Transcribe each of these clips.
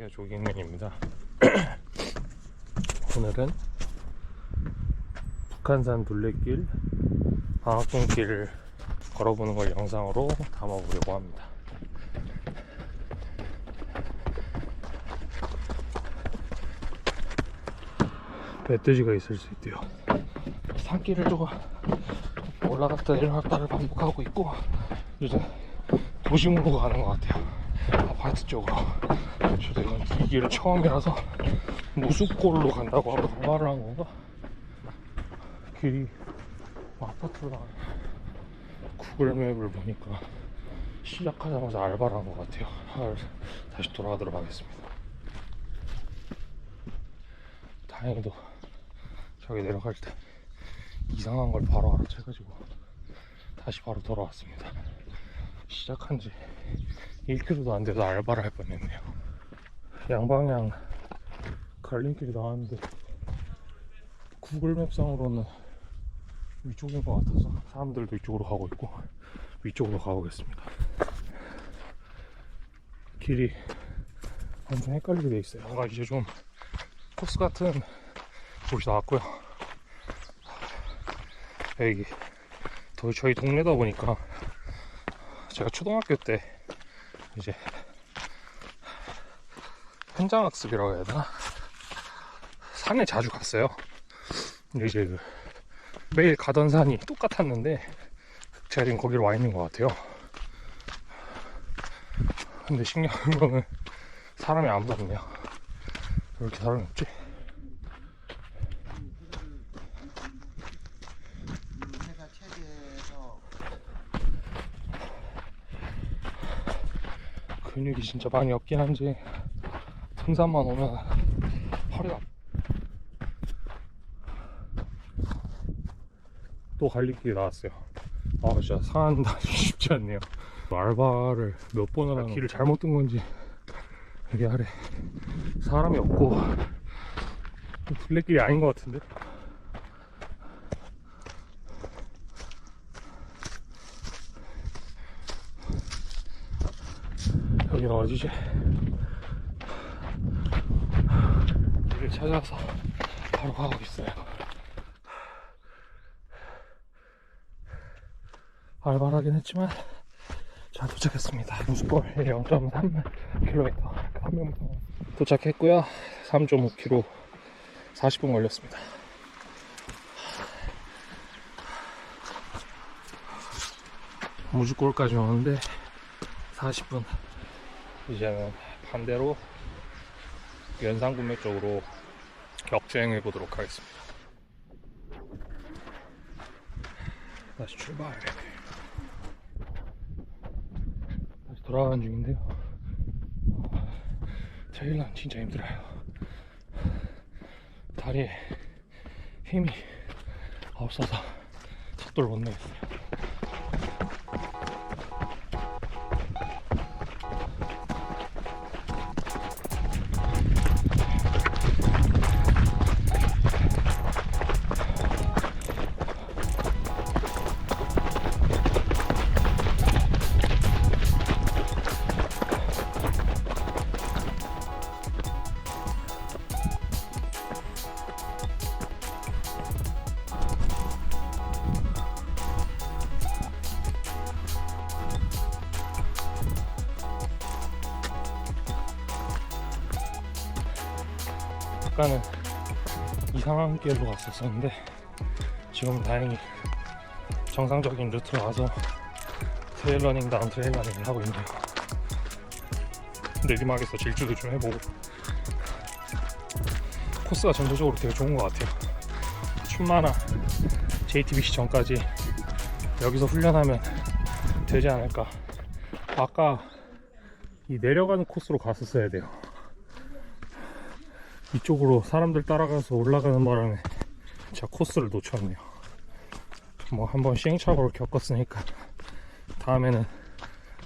안녕하세요 조경민입니다. 오늘은 북한산 둘레길 방학동길을 걸어보는 걸 영상으로 담아보려고 합니다. 멧돼지가 있을 수 있대요. 산길을 조금 올라갔다 내려갔다를 반복하고 있고 이제 도심으로 가는 것 같아요 아파트 쪽으로. 저도 이건 이 길은 처음이라서 무숲골로 간다고 하고 말을 한 건가? 길이 뭐 아파트로 나가는 구글 맵을 보니까 시작하자마자 알바를 한 것 같아요. 아, 다시 돌아가도록 하겠습니다. 다행히도 저기 내려갈 때 이상한 걸 바로 알아채가지고 다시 바로 돌아왔습니다 시작한 지 1km도 안 돼서 알바를 할 뻔했네요. 양방향 갈림길이 나왔는데 구글맵상으로는 위쪽인 것 같아서 사람들도 이쪽으로 가고 있고 위쪽으로 가보겠습니다. 길이 엄청 헷갈리게 돼 있어요. 뭔가 이제 좀 코스 같은 곳이 나왔고요. 여기 더 저희 동네다 보니까 제가 초등학교 때 이제 현장학습이라고 해야 되나? 산에 자주 갔어요. 이제 그 매일 가던 산이 똑같았는데 제가 지금 거기로 와 있는 것 같아요. 근데 신기한 거는 사람이 아무도 없네요. 왜 이렇게 사람이 없지? 제가 체대에서 근육이 진짜 많이 없긴 한지 등산만 오면 허리가. 또 갈림길이 나왔어요. 아 진짜 산 다니기 쉽지 않네요. 알바를 몇 번을 하는 길을 잘못 든 건지 여기 아래. 사람이 없고 둘레길이 아닌 것 같은데 여기는 어디지? 길을 찾아서 바로 가고 있어요. 알바하긴 했지만 잘 도착했습니다. 무스골 0.3km 300m 도착했고요. 3.5km 40분 걸렸습니다. 무주골까지 오는데 40분 이제는 반대로 연산군매 쪽으로 역주행해 보도록 하겠습니다. 다시 출발. 다시 돌아가는 중인데요. 제일은 진짜 힘들어요. 다리에 힘이 없어서 속도를 못 내겠어요. 아까는 이상한 길로 갔었었는데 지금은 다행히 정상적인 루트로 와서 트레일러닝 다운 트레일러닝을 하고 있네요. 내리막에서 질주도 좀 해보고 코스가 전체적으로 되게 좋은 것 같아요. 춘마나 JTBC 전까지 여기서 훈련하면 되지 않을까. 아까 이 내려가는 코스로 갔었어야 돼요 이쪽으로 사람들 따라가서 올라가는 바람에 제가 코스를 놓쳤네요. 뭐 한번 시행착오를 겪었으니까 다음에는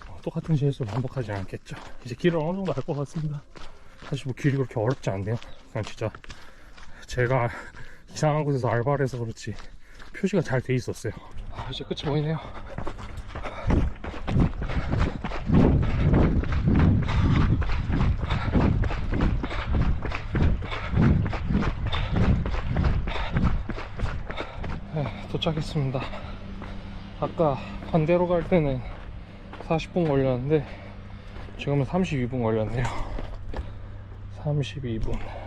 뭐 똑같은 실수를 반복하지 않겠죠. 이제 길을 어느 정도 알 것 같습니다. 사실 뭐 길이 그렇게 어렵지 않네요. 그냥 진짜 제가 이상한 곳에서 알바를 해서 그렇지 표시가 잘 돼 있었어요. 아, 이제 끝이 보이네요. 도착했습니다. 아까 반대로 갈 때는 40분 걸렸는데 지금은 32분 걸렸네요. 32분.